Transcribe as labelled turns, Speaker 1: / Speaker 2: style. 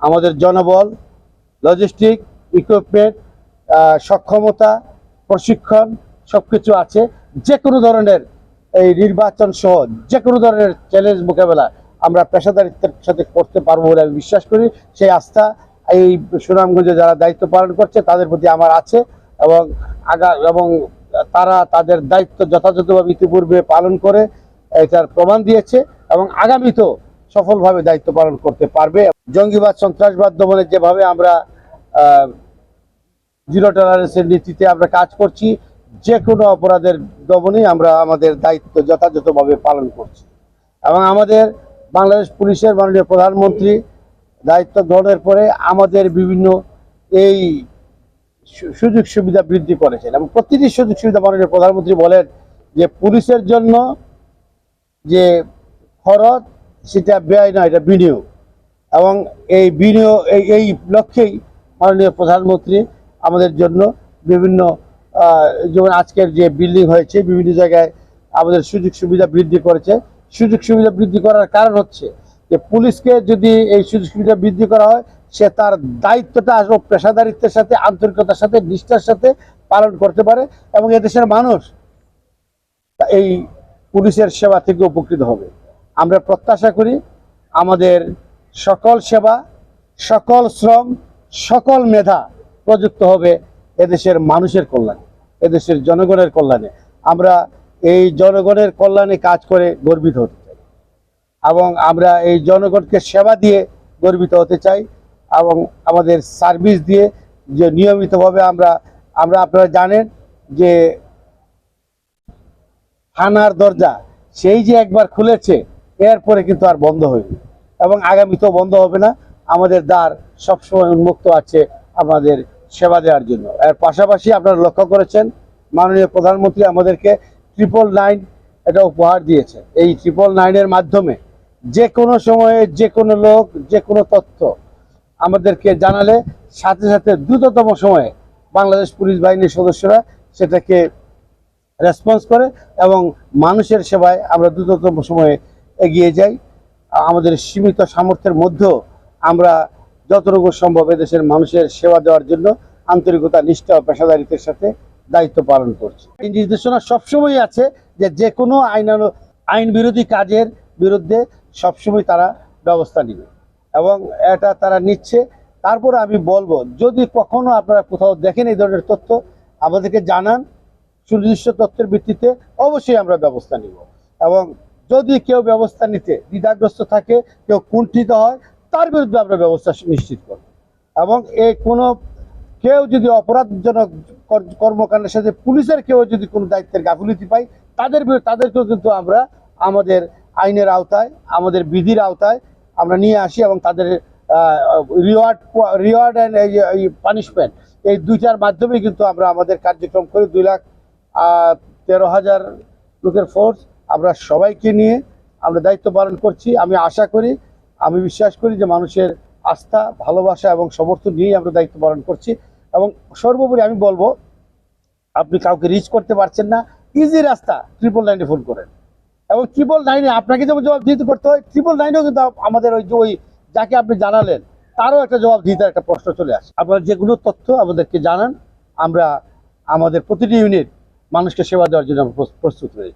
Speaker 1: আমাদের জনবল logistic equipment সক্ষমতা, প্রশিক্ষণ সব কিছু আছে। যে কোনো ধরনের এই নির্বাচন সহ যে কোনো ধরনের চ্যালেঞ্জ মোকাবেলা আমরা পেশাদারিত্বের সাথে করতে পারব বলে আমি বিশ্বাস করি। সেই আস্থা এই সুনামগঞ্জে যারা দায়িত্ব পালন করছে, তাদের প্রতি আমার আছে এবং আগা, এবং তারা তাদের দায়িত্ব যথাযথভাবে ইতিপূর্বে পালন করে এটার প্রমাণ দিয়েছে এবং আগামীতেও সফলভাবে দায়িত্ব পালন করতে পারবে। জঙ্গিবাদ, সন্ত্রাসবাদ দমনে যেভাবে আমরা জিরো টলারেন্সের নীতিতে আমরা কাজ করছি যে কোনো অপরাধের দমনেই আমরা আমাদের দায়িত্ব যথাযথভাবে পালন করছি। এবং আমাদের বাংলাদেশ পুলিশের মাননীয় প্রধানমন্ত্রী দায়িত্ব গ্রহণের পরে আমাদের বিভিন্ন এই সুযোগ সুবিধা বৃদ্ধি করেছেন। এবং প্রতিটি সুযোগ সুবিধা মাননীয় প্রধানমন্ত্রী বলেন যে পুলিশের জন্য যে খরচ সেটা ব্যয় নয় এটা বিনিয়োগ। এবং এই বিনিয়োগ, এই এই লক্ষ্যেই মাননীয় প্রধানমন্ত্রী আমাদের জন্য বিভিন্ন যেমন আজকের যে বিল্ডিং হয়েছে, বিভিন্ন জায়গায় আমাদের সুযোগ সুবিধা বৃদ্ধি করেছে। সুযোগ সুবিধা বৃদ্ধি করার কারণ হচ্ছে যে পুলিশকে যদি এই সুযোগ সুবিধা বৃদ্ধি করা হয়, সে তার দায়িত্বটা আসলে পেশাদারিত্বের সাথে, আন্তরিকতার সাথে, নিষ্ঠার সাথে পালন করতে পারে এবং এদেশের মানুষ এই পুলিশের সেবা থেকে উপকৃত হবে। আমরা প্রত্যাশা করি আমাদের সকল সেবা, সকল শ্রম, সকল মেধা প্রযুক্ত হবে এদেশের মানুষের কল্যাণে, এদেশের জনগণের কল্যাণে। আমরা এই জনগণের কল্যাণে কাজ করে গর্বিত হতে চাই এবং আমরা এই জনগণকে সেবা দিয়ে গর্বিত হতে চাই এবং আমাদের সার্ভিস দিয়ে যে নিয়মিতভাবে আমরা আমরা আপনারা জানেন যে থানার দরজা সেই যে একবার খুলেছে এরপরে কিন্তু আর বন্ধ হয়নি। এবং আগামীতেও বন্ধ হবে না। আমাদের দ্বার সবসময় উন্মুক্ত আছে আমাদের সেবা দেওয়ার জন্য। এর পাশাপাশি আপনারা লক্ষ্য করেছেন, মাননীয় প্রধানমন্ত্রী আমাদেরকে ট্রিপল নাইন এটা উপহার দিয়েছে। এই ট্রিপল নাইনের মাধ্যমে যে কোনো সময়ে যে কোনো লোক, যে কোনো তথ্য আমাদেরকে জানালে, সাথে সাথে দ্রুততম সময়ে বাংলাদেশ পুলিশ বাহিনীর সদস্যরা সেটাকে রেসপন্স করে এবং মানুষের সেবায় আমরা দ্রুততম সময়ে এগিয়ে যাই। আমাদের সীমিত সামর্থ্যের মধ্যেও আমরা যতটুকু সম্ভব দেশের মানুষের সেবা দেওয়ার জন্য আন্তরিকতা, নিষ্ঠা ও পেশাদারিত্বের সাথে দায়িত্ব পালন করছি। এই নির্দেশনা সবসময় আছে যে যে কোনো আইনানু আইন বিরোধী কাজের বিরুদ্ধে সবসময় তারা ব্যবস্থা নেবে এবং এটা তারা নিচ্ছে। তারপর আমি বলব, যদি কখনো আপনারা কোথাও দেখেন এই ধরনের তথ্য, আমাদেরকে জানান। সুনির্দিষ্ট তথ্যের ভিত্তিতে অবশ্যই আমরা ব্যবস্থা নিব এবং যদি কেউ ব্যবস্থা নিতে দ্বিধাগ্রস্ত থাকে, কেউ কুণ্ঠিত হয়, তার বিরুদ্ধে আমরা ব্যবস্থা নিশ্চিত করব। এবং এই কোনো কেউ যদি অপরাধজনক কর্মকাণ্ডের সাথে পুলিশের কেউ যদি কোনো দায়িত্বের গাফিলতি পায়, তাদের তাদেরকেও কিন্তু আমরা আমাদের আইনের আওতায়, আমাদের বিধির আওতায় আমরা নিয়ে আসি এবং তাদের রিওয়ার্ড রিওয়ার্ড অ্যান্ড এই পানিশমেন্ট এই দুইটার মাধ্যমে কিন্তু আমরা আমাদের কার্যক্রম করি। দুই লাখ তেরো হাজার লোকের ফোর্স আমরা সবাইকে নিয়ে আমরা দায়িত্ব পালন করছি। আমি আশা করি, আমি বিশ্বাস করি যে মানুষের আস্থা, ভালোবাসা এবং সমর্থন নিয়েই আমরা দায়িত্ব পালন করছি। এবং সর্বোপরি আমি বলব, আপনি কাউকে রিচ করতে পারছেন না ইজি রাস্তা ট্রিপল নাইনে ফোন করেন। এবং ট্রিপল নাইনে আপনাকে যেমন জবাব দিতে করতে হয় ট্রিপল নাইনেও কিন্তু আমাদের ওই ওই যাকে আপনি জানালেন, তারও একটা জবাব দিতে একটা প্রশ্ন চলে আসে। আপনারা যে কোনো তথ্য আমাদেরকে জানান, আমরা আমাদের প্রতিটি ইউনিট মানুষকে সেবা দেওয়ার জন্য প্রস্তুত রয়েছি।